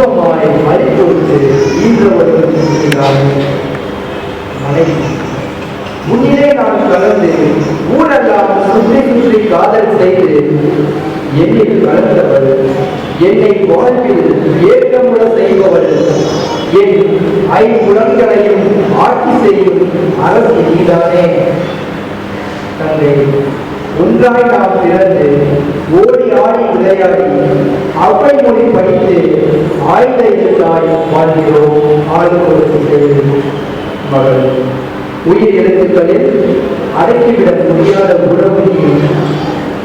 கொடுத்து ஈன்றவர்கள் மனைவி முன்னிலே நான் கலந்து ஊரெல்லாம் சுற்றி சுற்றி காதல் செய்து என்னில் கலந்தவள் என்னை வாழ்வில் ஏக்கமுட செய்பவர் என் ஐம்புலங்களையும் ஆட்சி செய்யும் அரசு நீதானே. தந்தை ஒன்றாய் நாம் பிறந்து ஓடி ஆடி விளையாடி அவை மொழி படித்து ஆயுத எழுத்தாய் வாழ்கிறோம் ஆளுநருக்கு மகள். உயிர் எழுத்துக்களில் அடக்கிவிட முடியாத உறவு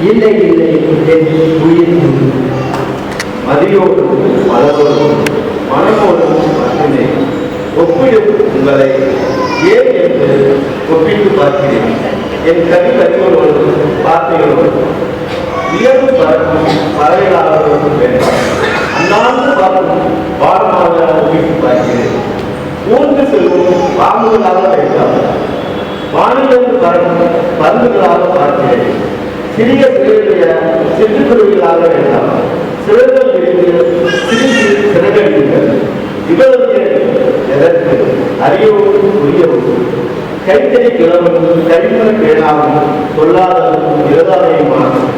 இல்லை இல்லை என் உயிர் மதியோடும் மலரோடும் மனமோடும் மட்டுமே ஒப்பிடும் உங்களை ஏன் என்று ஒப்பிட்டு பார்க்கிறேன். என் கவி கவிகளோடும் வார்த்தைகளோடும் இயல்பு பறக்கும் பறவைகளாகவும் வேண்டாம். அண்ணாந்து பார்க்கும் பாடமாக பார்க்கிறேன் செல்லும் பாம்புகளாக வேண்டாம் வானிலம் பறக்கும் பருந்துகளாக பார்க்கிறேன் சிறிய சிறுடைய சிற்றுக்குருவிகளாக வேண்டாம் சிறர்கள் விரிந்து சிரித்து சிறகடிங்கள் இவ்வளவு எதற்கு அறியவும் புரியவும் கைத்தறி கிழவன் கைமண பேணாவும்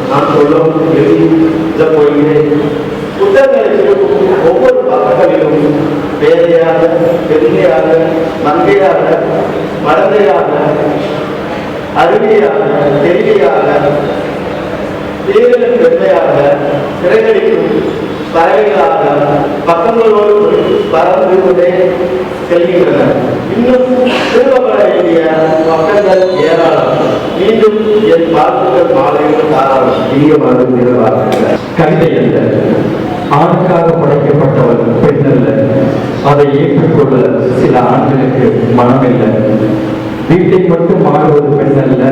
நான் சொல்லவும் எழுத போகிறேன் உடல்நிலைக்கும் ஒவ்வொரு பக்கங்களிலும் பேதையாக பெருமையாக மங்கையாக மடந்தையாக அருமையாக தெளிவையாக தேவனின் பெருமையாக சிறைகளிக்கும் பறவைகளாக பக்கங்களோடு பறந்து கொண்டே செல்கின்றன இன்னும் திரும்பப்பட வேண்டிய பக்கங்கள் ஏராளம். மீண்டும் என் வாழ்த்துக்கள் மாலைகள் தாராளம். இனிய வாழ்த்து கவிதை அல்ல ஆணுக்காக படைக்கப்பட்டவள் பெண் அல்ல அதை ஏற்றுக்கொள்ள சில ஆண்களுக்கு மனமில்லை. வீட்டை மட்டும் ஆடுவது பெண் அல்ல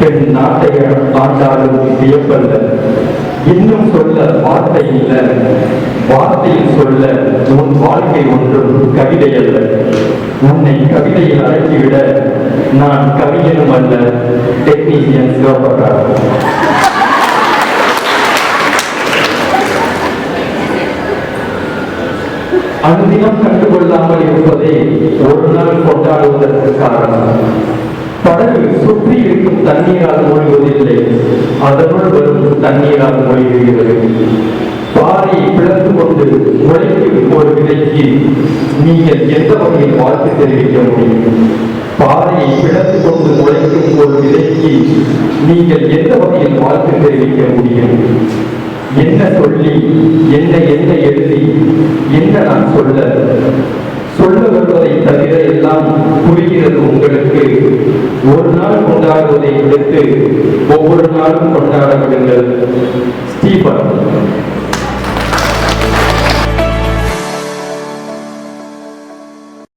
பெண் நாட்டை ஆண்டாலும் வியப்பல்ல. இன்னும் சொல்ல வார்த்தை இல்லை. வார்த்தையில் சொல்ல உன் வாழ்க்கை ஒன்றும் கவிதை அல்ல. உன்னை கவிதையில் அடக்கிவிட நான் கவிஞனும் அல்ல. டெக்னீசியன் சிவபக்ரார் அனுதினம் கண்டுகொள்ளாமல் இருப்பதே ஒரு நாள் கொண்டாடுவதற்கு காரணம். படகு சுற்றி இருக்கும் தண்ணீரால் மூழ்குவதில்லை. அதனுள் வரும் தண்ணீரால் மூழ்குகிறது. பாறையை பிளந்து கொண்டு உழைக்கும் ஒரு விதைக்கு நீங்கள் எந்த வகையில் வாழ்த்து தெரிவிக்க முடியும்? பாறையை பிளந்து கொண்டு உழைக்கும் ஒரு விதைக்கு நீங்கள் எந்த வகையில் வாழ்த்து தெரிவிக்க முடியும்? என்ன சொல்லி என்ன என்ன எழுதி என்ன நான் சொல்ல சொல்ல வருவதை தவிர எல்லாம் புரிகிறது உங்களுக்கு. ஒரு நாள் கொண்டாடுவதை விடுத்து ஒவ்வொரு நாளும் கொண்டாட விடுங்கள். ஸ்டீபன்